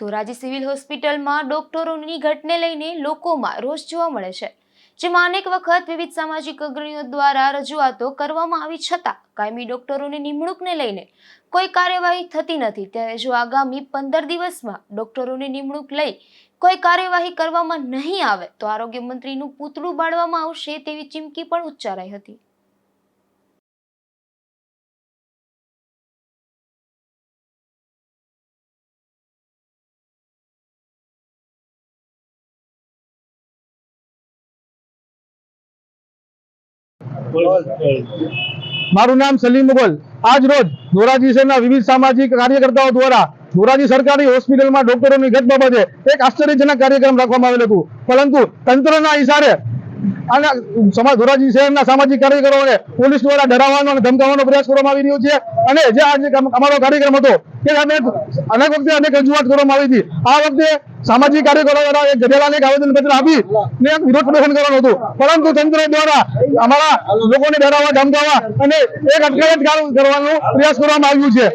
Dhoraji civil હોસ્પિટલમાં ડોક્ટરોની ઘટને લઈને લોકોમાં રોષ જોવા મળે છે. જેમાં અનેક વખત વિવિધ સામાજિક અગ્રણીઓ દ્વારા રજૂઆતો કરવામાં આવી છતાં કાયમી ડોક્ટરોની નિમણૂકને લઈને કોઈ કાર્યવાહી થતી નથી. ત્યારે જો આગામી પંદર દિવસમાં ડોક્ટરોની નિમણૂક લઈ કોઈ કાર્યવાહી કરવામાં નહીં આવે, તો આરોગ્ય મંત્રીનું પૂતળું બાળવામાં આવશે તેવી ચીમકી પણ ઉચ્ચારાઈ હતી. મારું નામ સલીમ મુગલ. આજ રોજ ધોરાજી શહેરના વિવિધ સામાજિક કાર્યકર્તાઓ દ્વારા ધોરાજી સરકારી હોસ્પિટલમાં ડોક્ટરોની ઘટ બાબતે એક આશ્ચર્યજનક કાર્યક્રમ રાખવામાં આવેલ હતું. પરંતુ તંત્રના ઇશારે અને સમાજ ધોરાજી શહેરના સામાજિક કાર્યકરોને પોલીસ દ્વારા ડરાવવાનો અને ધમકાવવાનો પ્રયાસ કરવામાં આવી રહ્યો છે. અને જે આજે અમારો કાર્યક્રમ હતો તે અમે અનેક વખતે અનેક રજૂઆત કરવામાં આવી હતી. આ વખતે સામાજિક કાર્યકરો દ્વારા એક ગધેડાને એક આવેદન પત્ર આપી ને વિરોધ પ્રદર્શન કરવાનું હતું. પરંતુ તંત્ર દ્વારા અમારા લોકોને ડરાવવા ધમકાવવા અને એક અટકાયત કરવાનો પ્રયાસ કરવામાં આવ્યું છે.